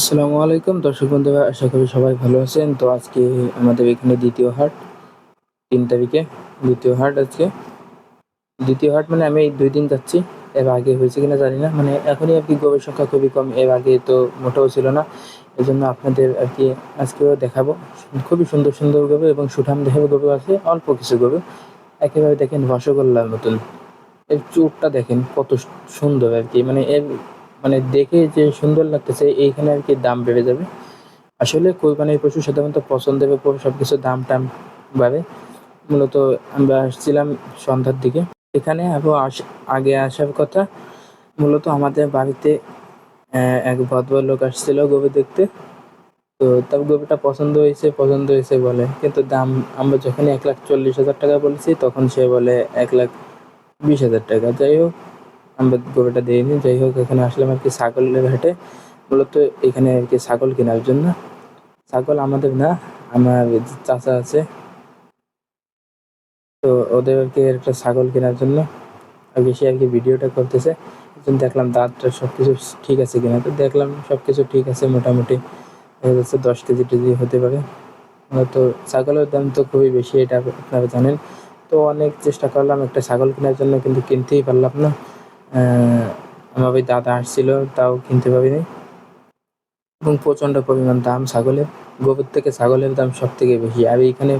আসসালামু আলাইকুম। দর্শক বন্ধুরা, আশা করি সবাই ভালো আছেন। তো আজকে আমাদের এখানে দ্বিতীয় হাট, তিন তারিখে দ্বিতীয় হাট আজকে। দ্বিতীয় হাট মানে আমি দুই দিন যাচ্ছি। এর আগে হয়েছে কিনা জানি না। মানে এখনই আর কি গোবের সংখ্যা খুবই কম। এর আগে তো মোটেও ছিল না। এই জন্য আপনাদের আর কি আজকেও দেখাবো। খুবই সুন্দর সুন্দর গোবে এবং সুঠাম দেহের গোবে আছে। অল্প কিছু গোবে একেবারে দেখেন রসগোল্লার মতন। এর চুপটা দেখেন কত সুন্দর আর কি। মানে এর মানে দেখে যে সুন্দর লাগতেছে, এইখানে আর কি দাম বেড়ে যাবে। আসলে কোরবানির পশু সাধারণত পছন্দের উপর সব কিছু দাম টাম বাড়ে। মূলত আমরা আসছিলাম সন্ধ্যার দিকে। এখানে আরও আস, আগে আসার কথা, মূলত আমাদের বাড়িতে এক ভদ্রলোক আসছিল গরু দেখতে। তো তার গরুটা পছন্দ হয়েছে পছন্দ হয়েছে বলে। কিন্তু দাম আমরা যখন এক লাখ চল্লিশ হাজার টাকা বলেছি, তখন সে বলে এক লাখ বিশ হাজার টাকা। যাই হোক আমরা গরুটা দিইনি যাই হোক, এখানে আসলাম আর কি ছাগলের হাটে। মূলত এখানে আর কি ছাগল কেনার জন্য। ছাগল আমাদের না, আমার চাচা আছে। তো ওদের আর একটা ছাগল কেনার জন্য কি আর কি ভিডিওটা করতেছে। দেখলাম দাঁতটা সব কিছু ঠিক আছে কিনা। তো দেখলাম সব কিছু ঠিক আছে মোটামুটি। দেখা যাচ্ছে দশ কেজি টেজি হতে পারে। তো ছাগলের দাম তো খুবই বেশি, এটা আপনারা জানেন। তো অনেক চেষ্টা করলাম একটা ছাগল কেনার জন্য, কিন্তু কিনতেই পারলাম না। আমার ওই দাদা আসছিল, তাও কিনতে পারিনি। এবং প্রচণ্ড পরিমাণ দাম ছাগলের। গোবর থেকে ছাগলের দাম সব থেকে বেশি। আর এইখানে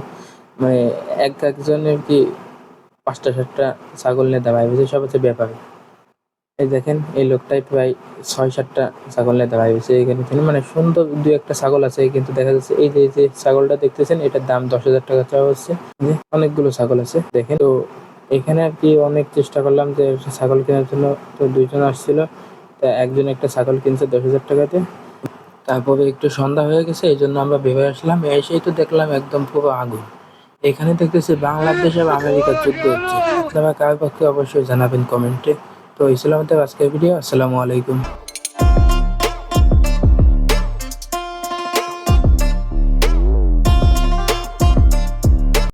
মানে এক একজনের কি পাঁচটা, সাতটা ছাগল নিয়ে দাঁড়ায় বসে, সব হচ্ছে ব্যাপারী। এই দেখেন, এই লোকটাই প্রায় ছয়, সাতটা ছাগল নিয়ে দাঁড়ায় বসে এখানে এখানে মানে সুন্দর দু একটা ছাগল আছে, কিন্তু দেখা যাচ্ছে এই যে যে ছাগলটা দেখতেছেন, এটার দাম দশ হাজার টাকা চাওয়া হচ্ছে। অনেকগুলো ছাগল আছে, দেখেন। তো এখানে আর কি অনেক চেষ্টা করলাম যে ছাগল কেনার জন্য তো দুইজন আসছিল। তা একজন একটা ছাগল কিনছে দশ হাজার টাকাতে। তারপরে একটু সন্ধ্যা হয়ে গেছে, এই জন্য আমরা হয়ে আসলাম। এসেই তো দেখলাম একদম পুরো আগুন। এখানে দেখতেছি বাংলাদেশ আর আমেরিকার যুদ্ধ হচ্ছে। আপনারা কার পক্ষে অবশ্যই জানাবেন কমেন্টে। তো এই ছিল আমাদের আজকের ভিডিও। আসসালামু আলাইকুম।